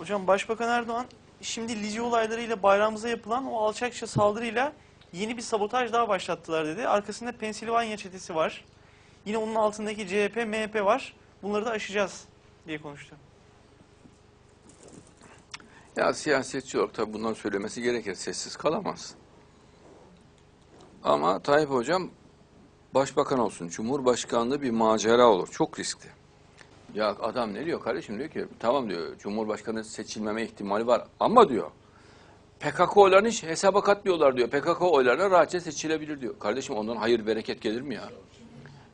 Hocam Başbakan Erdoğan şimdi Lice olaylarıyla bayrağımıza yapılan o alçakça saldırıyla yeni bir sabotaj daha başlattılar dedi. Arkasında Pensilvanya çetesi var. Yine onun altındaki CHP, MHP var. Bunları da aşacağız diye konuştu. Ya siyasetçi olarak tabii bundan söylemesi gerekir. Sessiz kalamaz. Ama Tayyip Hocam başbakan olsun. Cumhurbaşkanlığı bir macera olur. Çok riskli. Ya adam ne diyor kardeşim diyor ki tamam diyor Cumhurbaşkanı seçilmeme ihtimali var ama diyor PKK oylarını hiç hesaba katmıyorlar diyor. PKK oylarına rahatça seçilebilir diyor. Kardeşim ondan hayır bereket gelir mi ya?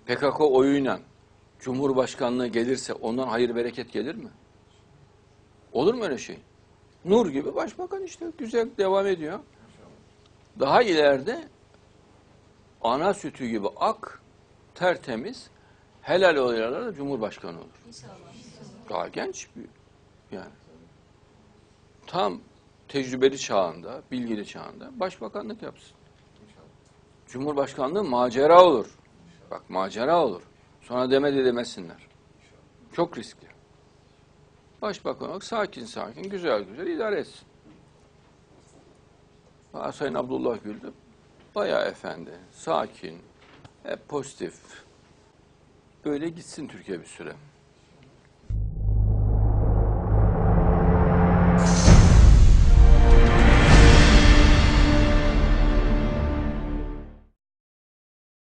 PKK oyuyla Cumhurbaşkanlığı gelirse ondan hayır bereket gelir mi? Olur mu öyle şey? Nur gibi başbakan işte güzel devam ediyor. Daha ileride ana sütü gibi ak, tertemiz, helal oylarla Cumhurbaşkanı olur. Daha genç bir yani. Tam tecrübeli çağında, bilgili çağında başbakanlık yapsın. Cumhurbaşkanlığı macera olur. Bak macera olur. Sonra demedi demesinler. Çok riskli. Başbakan olarak sakin sakin, güzel güzel idare etsin. Sayın Abdullah Gül de bayağı efendi, sakin, hep pozitif. Böyle gitsin Türkiye bir süre.